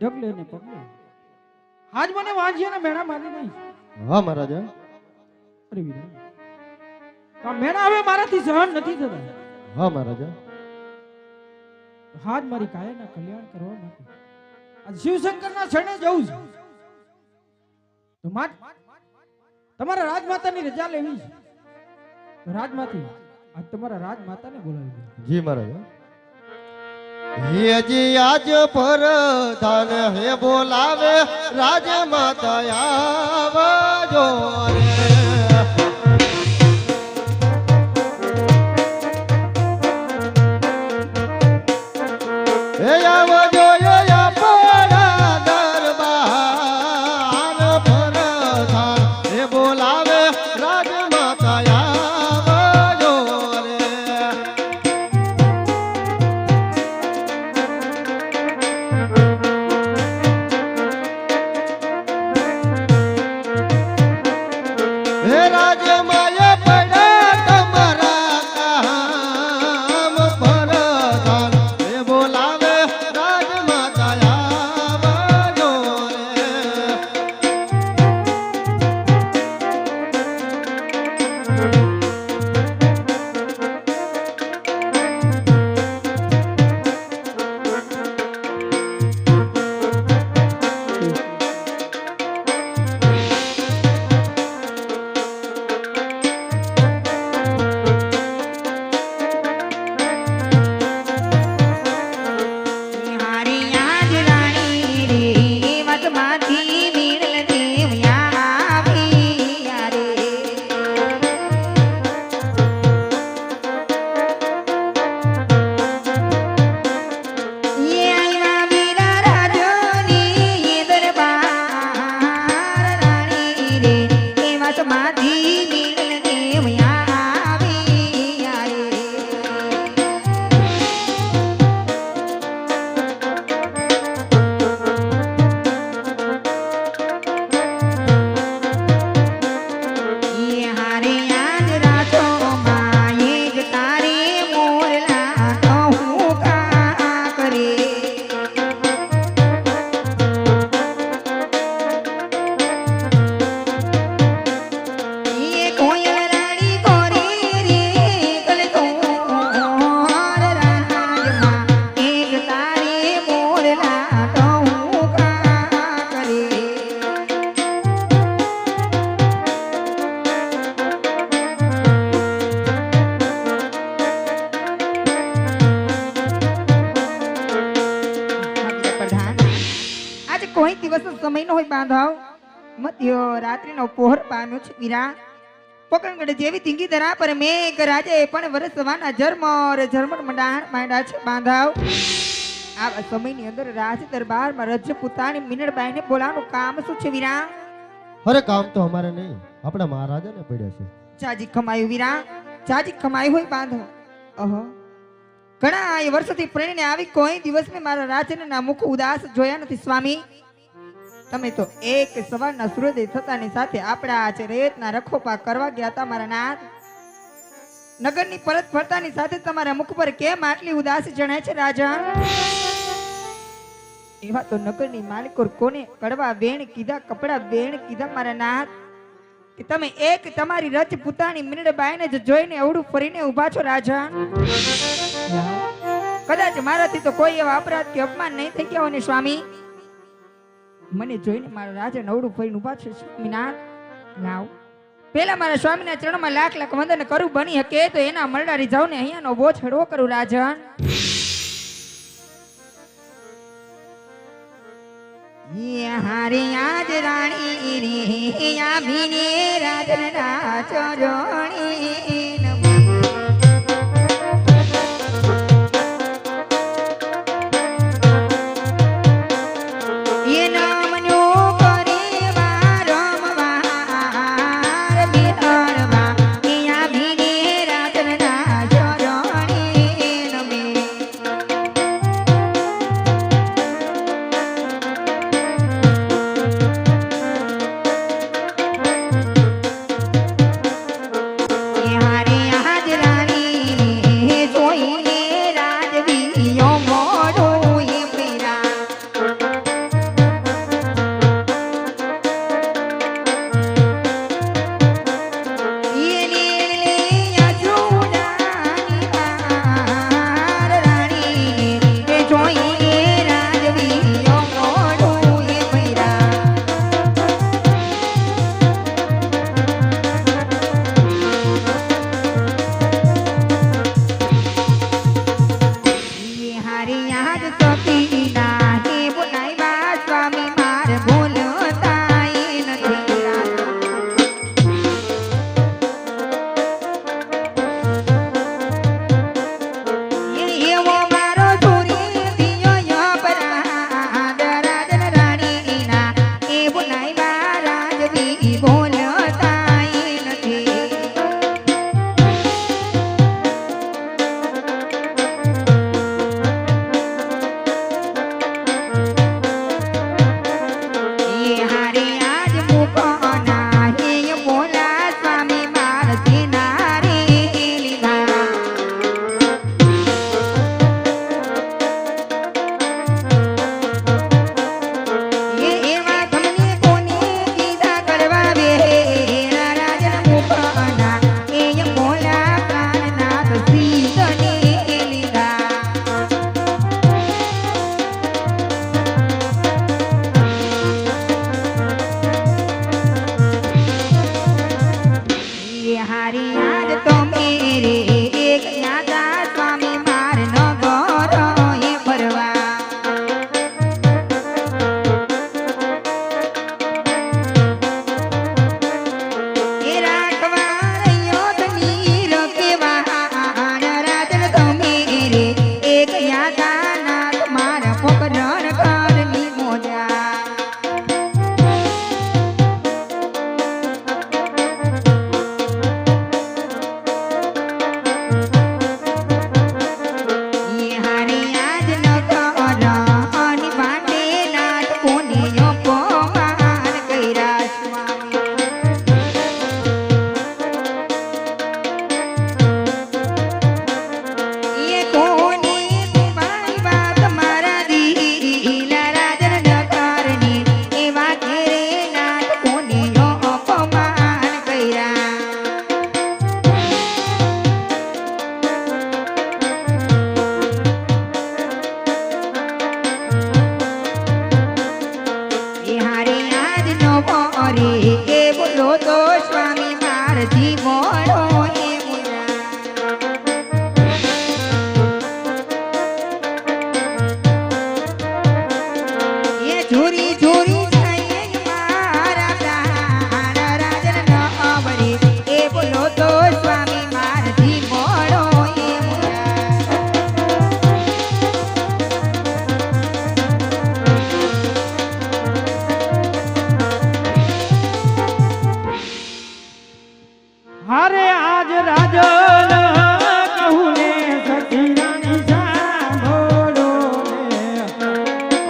ઢગલે ને પગલે. આજ મને વાંજ્યા અને મેણા મારી નહીં. હા મહારાજા અરે આ મેણા હવે મારાથી સહન નથી થતા. હા મહારાજા હાજ મારી કાયાના કલ્યાણ કરવા માટે. આ શિવશંકરના શરણે જવું છે. તો માત તમારા રાજમાતાની રજા લેવી છે. રાજમાતી આજ તમારા રાજમાતાને બોલાવી જી મહારાજા હેજી આજ પર ધન હે બોલાવે રાજ માતા આવજો રે. રાત્રિનો પોહર પામ્યો છે વીરા. પકણગઢ જેવી તિંગી ધરા પર મેઘ રાજે પણ વરસવાના જર્મર જર્મર મંડાણ માંડા છે બાંધાવ. આ સમયની અંદર રાજ દરબારમાં રજ પુતાની મિનળબાઈને બોલાવવાનું કામ શું છે વીરા? અરે કામ તો અમારે નહીં. આપણા મહારાજાને પડ્યા છે. જાજી કમાયું વીરા. જાજી કમાયું હોય બાંધો અહો. ઘણા વર્ષોથી પ્રેરણે આવી કોઈ દિવસ મેં મારા રાજનના મુખ ઉદાસ જોયા નથી સ્વામી. તમે તો એક સવારના સૂર્યોદય થતાની સાથે આપણા આજે રેતના રખોપા કરવા ગયા હતા મારા નાથ. નગરની પરત ફરતાની સાથે તમારા મુખ પર કેમ આટલી ઉદાસી જણાય છે રાજા? એવા તો નગરની માલિકોર કોને કડવા વેણ કીધા, કપડા વેણ કીધા મારા નાથ? કે તમે એક તમારી રચ પુતાની મિનડબાઈને જ જોઈને અવડું ફરીને ઊભા છો રાજા? કદાચ મારાથી તો કોઈ એવા અપરાધ કે અપમાન નહીં થઈ ગયા હોય ને સ્વામી? મને જોઈને મારા રાજા નવડું ફરીને ઊભા છે. સ્વામિનાથ લાવ પેલા મારા સ્વામીના ચરણમાં લાખ લાખ વંદન કરું, બની શકે તો એના મરડારી જાઉં ને અહીંયાનો બોજ હળવો કરું, રાજન. હારે આજ રાણી રે રાજન રાચો જોણી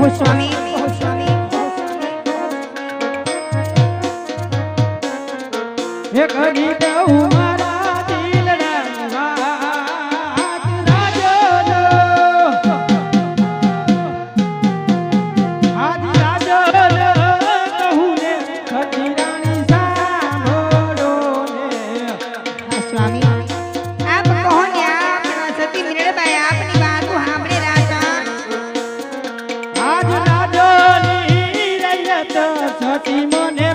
કહો સ્વામી સતી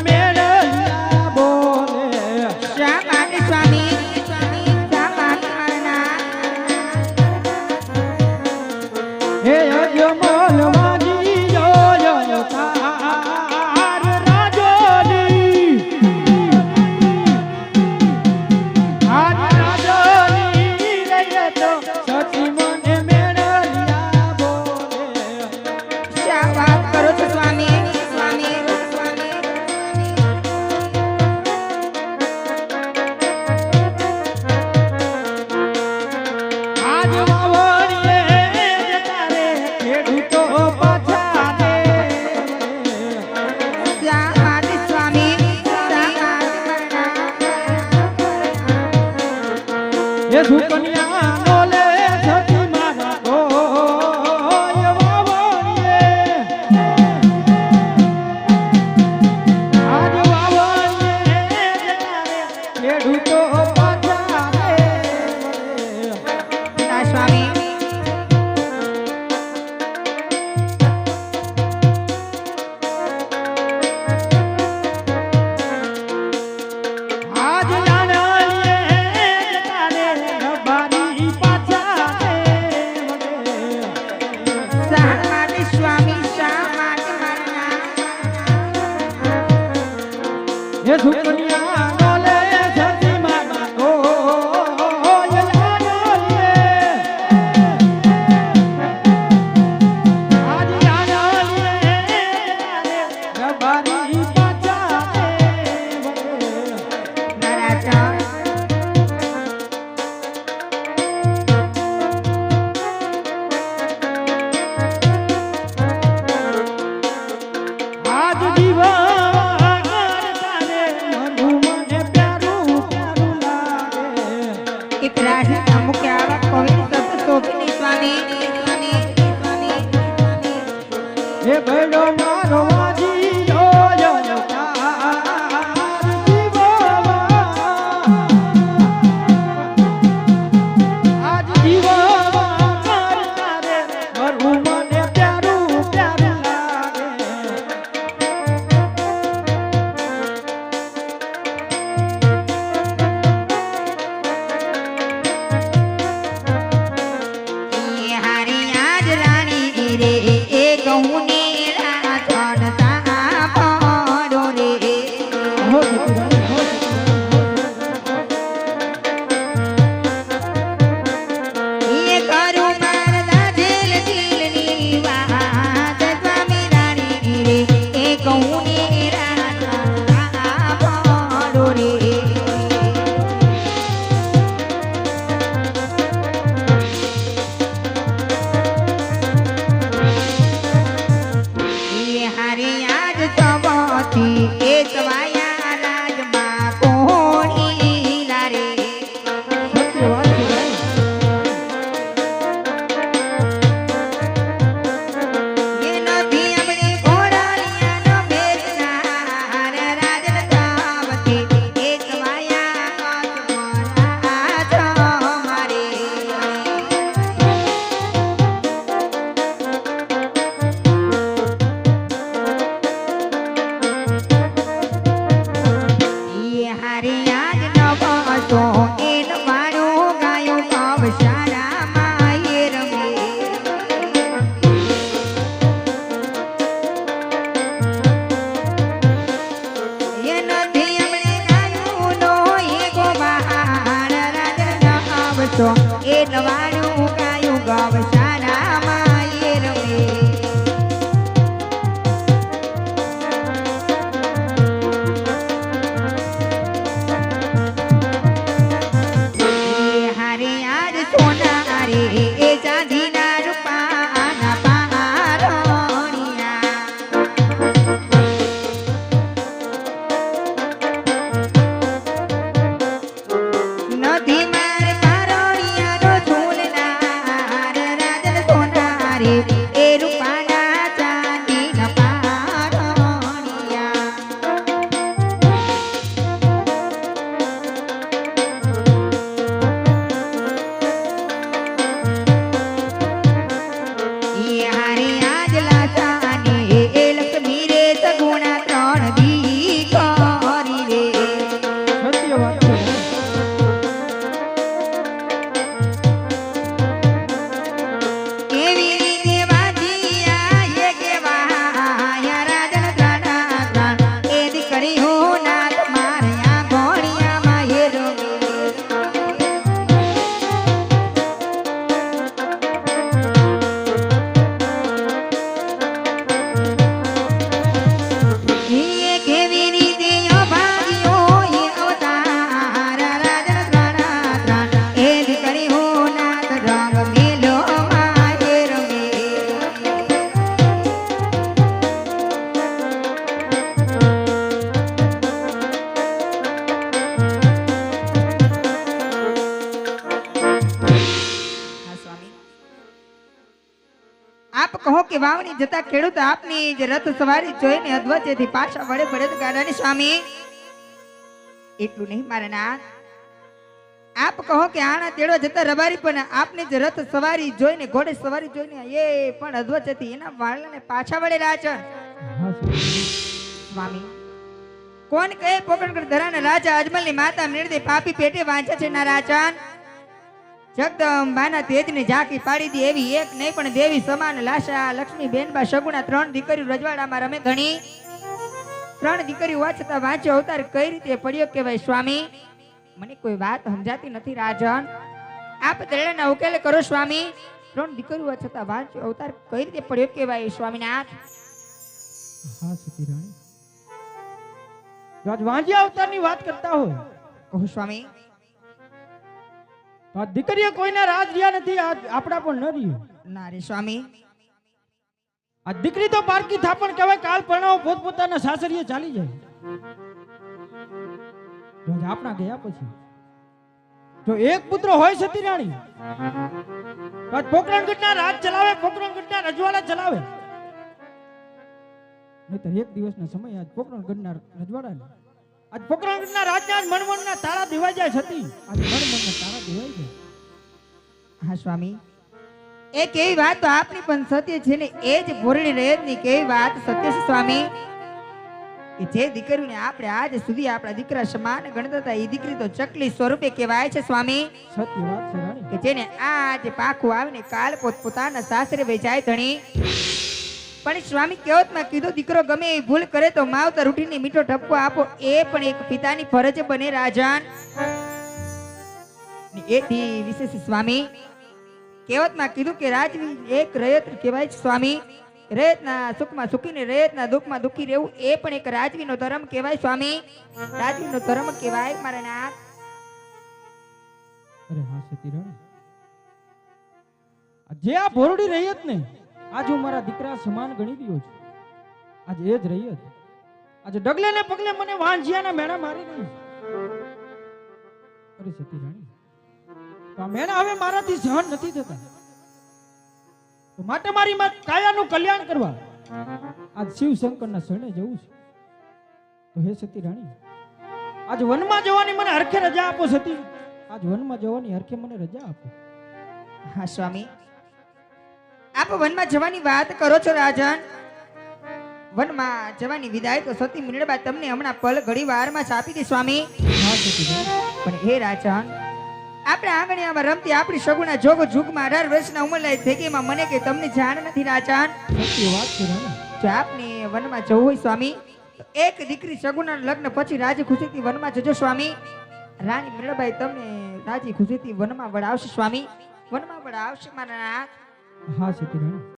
કે વાવણી જતા ખેડૂત આપની જ રથ સવારી જોઈને અધવચેથી પાછા વળે બળદ ગાડાની સ્વામી એટલું નહીં મારા નાથ. આપ કહો કે આણા તેડો જતા રબારી પણ આપની જ રથ સવારી જોઈને ઘોડે સવારી જોઈને એ પણ અધવચેથી એના વાળને પાછા સતી રાણી. સ્વામી. કોણ કહે પોકણગઢ ધરાના રાજા અજમલની માતા નિર્દય પાપી પેટે વાંચે છે ના રાજન જગદંબાના તેજની ઝાંકી પાડી દી. એવી એક નહીં પણ દેવી સમાન લાશા. લક્ષ્મી બેનબા સગુણા ત્રણ દીકરીઓ રજવાડામાં રમે ઘણી. ત્રણ દીકરીઓ હોવા છતાં વાંચ્યો અવતાર કઈ રીતે પડ્યો કહેવાય સ્વામી? મને કોઈ વાત સમજાતી નથી રાજન. આપ દળના ઉકેલે કરો સ્વામી. ત્રણ દીકરીઓ હોવા છતાં વાંચ્યો અવતાર કઈ રીતે પડ્યો કહેવાય સ્વામીનાથ? હા સતી રાણી અવતારની વાત કરતા હોય. કહો સ્વામી. તો કોઈને રાજ રહ્યા નથી આપણા પણ ન રહ્યું. ના રે સ્વામી. આ દીકરી તો પારકી થાપણ કહેવાય કાલ પરણાવો પોતપોતાના સાસરીએ ચાલી જાય. આપણા ગયા પછી. જો એક પુત્ર હોય સતી રાણી. પોકરણગઢના રાજ ચલાવે પોકરણગઢના રજવાડા ચલાવે. નહીતર એક દિવસના સમય આજ પોકરણગઢના રજવાડા આજ પોકરણગઢના રાજના આજ મણમણના તારા દેવાઈ જાય છતી. આજ મણમણના તારા દેવાઈ જાય. હા સ્વામી. એ એવી વાત તો આપની પણ સત્ય છે ને એ જ બોરણી રહેતની કેવી વાત સત્ય છે સ્વામી. કે જે દીકરીને આપણે આજ સુધી આપણા દીકરા સમાન ગણતા હતા એ દીકરી તો ચકલી સ્વરૂપે કહેવાય છે સ્વામી. સત્ય વાત છે કે જેને આ જે પાખું આવીને કાલ પોત પોતાના સાસરે વેચાય ધણી. પણ સ્વામી કહેવતમાં કીધું, દીકરો, ગમે એ ભૂલ કરે તો માવતર ઉઠીને મીઠો ઠપકો આપો. એ પણ એક પિતાની ફરજ બને, રાજાન. એથી વિશેષ સ્વામી કહેવતમાં કીધું કે, રાજવી, એક રયત કહેવાય છે સ્વામી. રયતના સુખમાં સુખીને રયતના દુઃખમાં દુઃખી રહેવું એ પણ એક રાજવીનો ધર્મ કહેવાય સ્વામી. રાજવીનો ધર્મ કહેવાય, મારા નાથ. જે આ ભોરડી રૈયત ને આજ હું મારા દીકરા સમાન ગણી રહ્યો છું. આજે એ જ રૈયત આજે ડગલે ને પગલે મને વાંજિયાના મેણા મારી રહી. અરે સતી રાણી તો મેણા હવે મારાથી સહન નથી થતા. તો માટે મારી માં કાયાનું કલ્યાણ કરવા. આજ શિવ શંકરના શરણે જવું છે. તો હે સતી રાણી, આજ વનમાં જવાની મને હરખે રજા આપો સતી. આજ વનમાં જવાની હરખે મને રજા આપો. હા, સ્વામી. આપ વનમાં જવાની વાત કરો છો રાજન? વનમાં જવાની વિદાય તો સતી મીણબા તમને હમણાં પલ ઘડી વારમાં જ આપી દે સ્વામી. પણ હે રાજન આપણે આંગણિયામાં રમતી આપણી સગુણા જોગ જુગમાં અઢાર વર્ષના ઉંમરલાય એમાં મને કે તમને જાણ નથી રાજન. જો આપને વનમાં જવું હોય સ્વામી એક દીકરી સગુના લગ્ન પછી રાજી ખુશીથી વનમાં જજો સ્વામી. રાણી મીરાબાઈ તમને રાજી ખુશીથી વનમાં વડાવશે સ્વામી. વનમાં વડાવશે મારા નાથ. હા રાણી